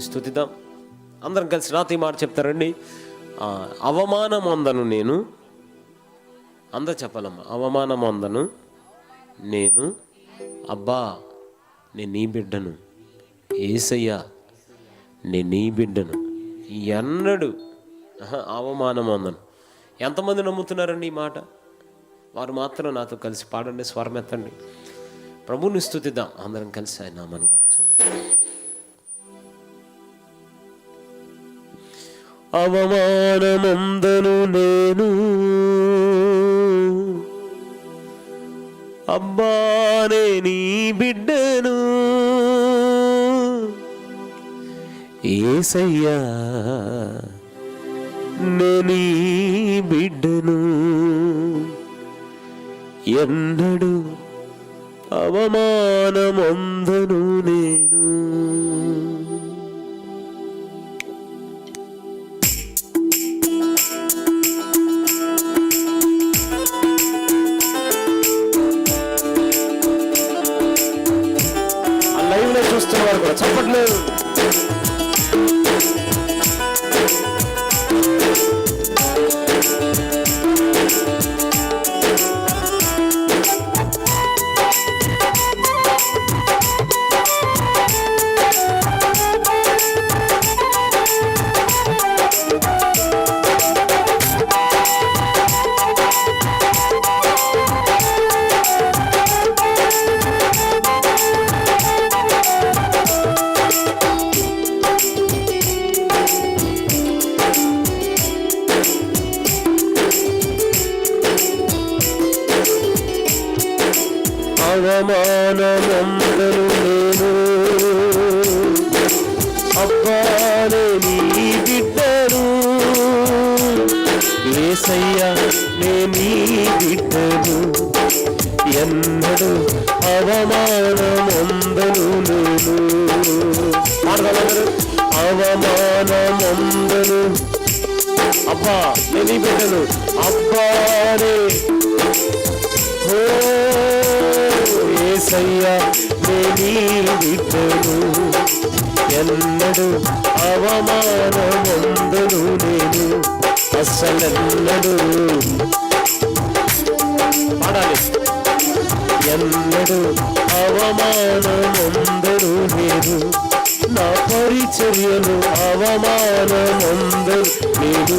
స్థుతిద్దాం. అందరం కలిసి నాతో ఈ మాట చెప్తారండి. అవమానం అందను నేను. అంద చెప్పాలమ్మా అవమానం అందను నేను. అబ్బా నేను నీ బిడ్డను. ఏసయ్యా నేను నీ బిడ్డను. ఎన్నడు అవమానం అందను ఎంతమంది నమ్ముతున్నారండి ఈ మాట? వారు మాత్రం నాతో కలిసి పాడండి స్వరం ఎత్తండి ప్రభుని స్థుతిద్దాం. అందరం కలిసి ఆయన నామాన్ని అవమానమందను నేను. అబ్బానే నీ బిడ్డను. ఏసయ్యా నే నీ బిడ్డను. ఎన్నడు అవమానమందను నేను. సమానమందరు నేను అబ్బానే నీ బిడ్డరు ఏసయ్యా నే నీ బిడ్డరు ఎన్నడు అవమానమందరు నేను. అవమానమందరు అబ్బా నేను నీ బిడ్డను. అబ్బానే ఓ ఏసయ్యా నే ఎన్నడు అవమానమందును నేను అసలెన్నడు పాడాలి. ఎన్నడు అవమానమందరు నేను నా పరిచర్యలు అవమానమందరు నేను.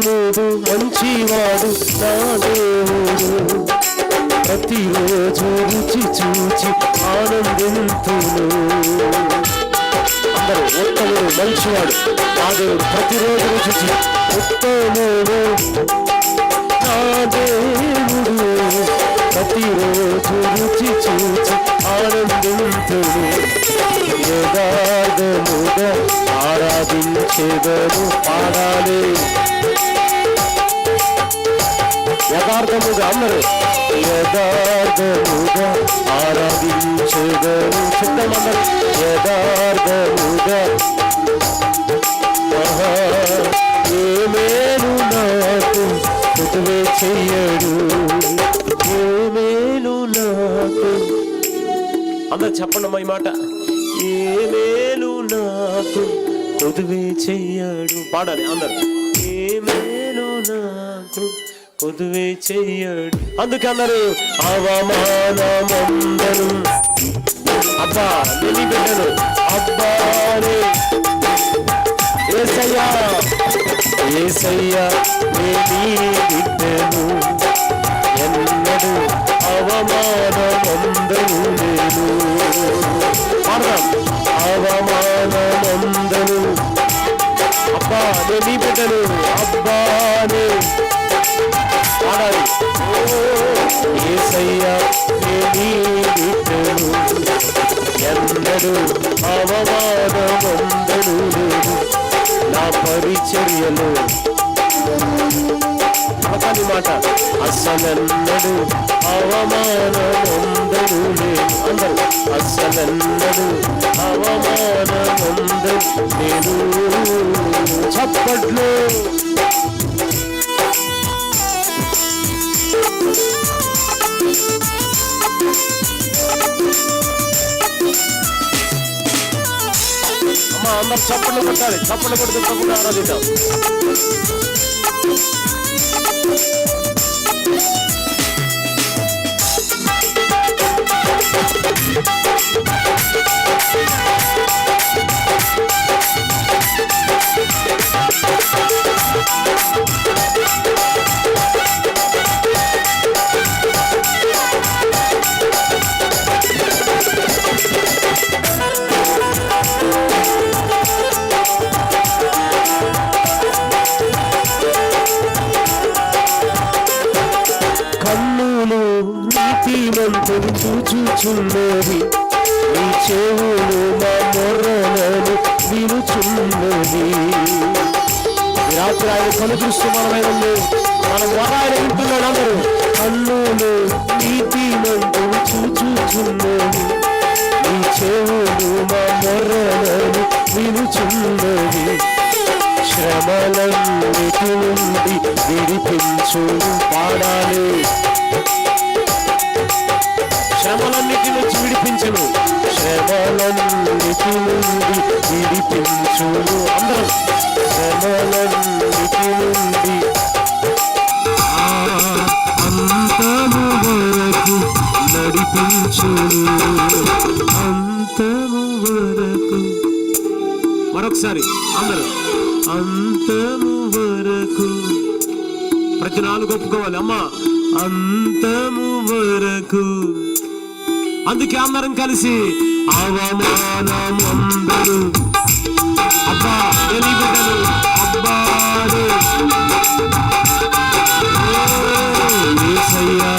ఉత్తముడు మంచివాడు నా దేవుడు ప్రతిరోజు రుచి చూచి ఆనందింతును. అందరూ ఉత్తముడు మంచివాడు నా దేవుడు ప్రతిరోజు రుచి ఉత్తముడు నా దేవుడు ప్రతిరోజు రుచి చూచి ఆనందింతును. యథార్థముగా ఆరాధించేదను పాడాలి. యథార్థముగా అందరూ యథార్థముగా ఆరాధించేదను చిత్తమందరూ యథార్థముగా ఏమేలు నాకు కుతువే చెయ్యడు. ఏమేలు నాకు అందరు చెప్పండి ఈ మాట. ఏ నాకు పాడాలి అందరు. ఏమేను నాకు పొదువే చెయ్యడు. అందుకన్నారు అవమానమందరు. అబ్బా నిలి బిడ్డలు అబ్బానే ఏసయ్యా ఏసయ్యా నేను బిడ్డను ఎన్నడు అవమానమందరు నేను. అర్థం అవమానమందరు. అబ్బా నేను బిడ్డలు అబ్బానే ఓ యేసయ్యా నే నీ బిడ్డను ఎన్నడు అవమానమందను లేదు నా పరిచర్యలో ఒకని మాట అసలన్నడు అసలన్నడు చప్పట్లు అమ్మా అందరు చప్పట్లు కొట్టాలి చప్పట్లు కొడితే తప్పకుండా ఆరాధిద్దాం కన్నులు నీతిమంతులు చూచుచున్నది. నీ చెవులు నా మొర్రలను వినుచున్నది. రాత్రి ఆయన కనుదృష్టి మనమై మన మనం మొర ఆయన వింటున్నాడు అందరూ. కన్నులు నీతి నందు చూచుచున్నది. నీ చెవులు నా మొర్రలను వినుచున్నది. శ్రమలన్నిటి విడిపించు పాడాలి. నుండి విడిపించును అందరం శ్రమలన్నిటి నుండి అంతము వరకు నడిపించును అంతము వరకు మరొకసారి అందరూ. అంతము వరకు. ప్రతి నాలుగు ఒప్పుకోవాలి అమ్మా. అంతము వరకు. అందుకే అందరం కలిసి అవమానం అందరూ అబ్బా ఎలి బిడ్డలు అబ్బాడు ఏసయ్యా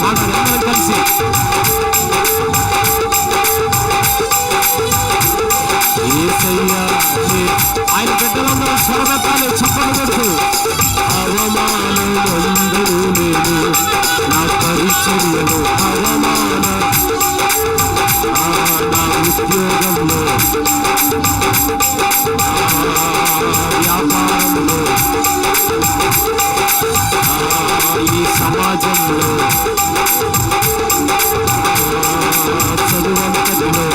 పాడాలి పాడాలి అందరం ఉద్యోగంలో ఆ, వ్యాపారంలో ఆ, ఈ సమాజంలో ఆ, చదువంతటిలో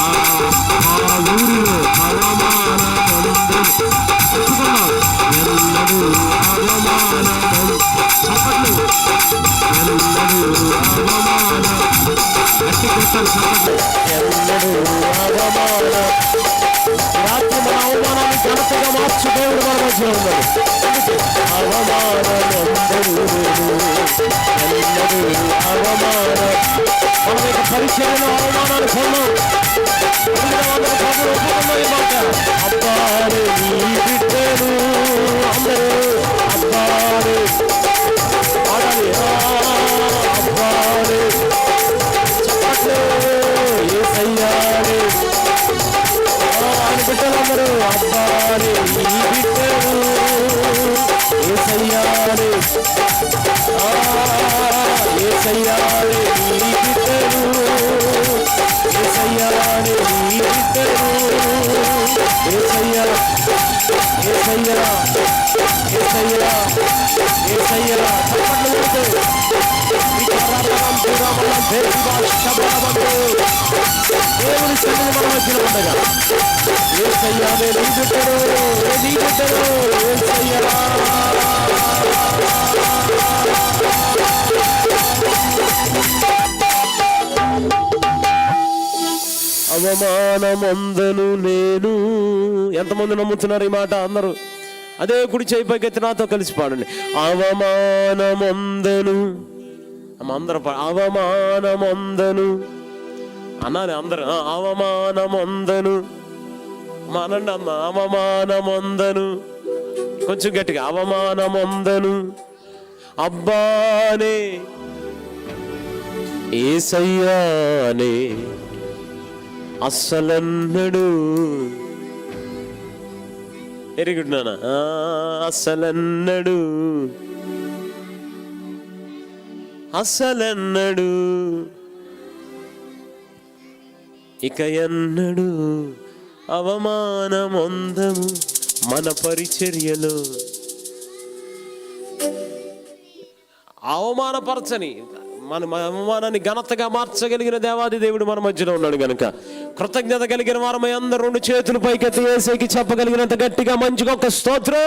ఆ ఊరిలో అవమానమందు అవమాన మన యొక్క పరిచయంలో అవమానాలు పొందాం అబ్బారే నీ బిడ్డను అందరూ అబ్బారే పాడాలి ఆ, అబ్బారే చప్పట్లు ఏసయ్యారే ఆ, ఆయన బిడ్డలందరూ అబ్బారే ఏసయ్యారే నీ బిడ్డను ఏసయ్యారే నీ బిడ్డను ఏసయ్యా ఏసయ్యా ఏసయ్యా ఏసయ్యా చప్పట్లు కొడుతూ విచారాధనం పూర్వమల దేవుని భాష బలవంతు. దేవుని సన్నిధి మన మధ్యలో ఉండగా ఏసయ్యా నేను నీ బిడ్డను, నేను నీ బిడ్డను, ఏసయ్యా. అవమానమందను నేను. ఎంతమంది నమ్ముతున్నారు ఈ మాట అందరూ? అదే కుడి చేయి పైకెత్తి నాతో కలిసి పాడండి. అవమానమందను. అందరూ అవమానమందను. అన్నాను అందరూ అవమానమందను. అనండి అమ్మ అవమానమందను. కొంచెం గట్టిగా అవమానమందను. అబ్బానే ఏసయ్యానే. అస్సలన్నడు వెరీ గుడ్ నాన్న. ఆ, అస్సలన్నడు అస్సలన్నడు ఇక ఎన్నడు అవమానమొందము మన పరిచర్యలో. అవమానపరచని. మన అవమానాన్ని ఘనతగా మార్చగలిగిన దేవాది దేవుడు మన మధ్యలో ఉన్నాడు గనుక. కృతజ్ఞత కలిగిన వారమై అందరూ రెండు చేతులు పైకెత్తి వేసేకి చెప్పగలిగినంత గట్టిగా మంచిగా ఒక స్తోత్రం.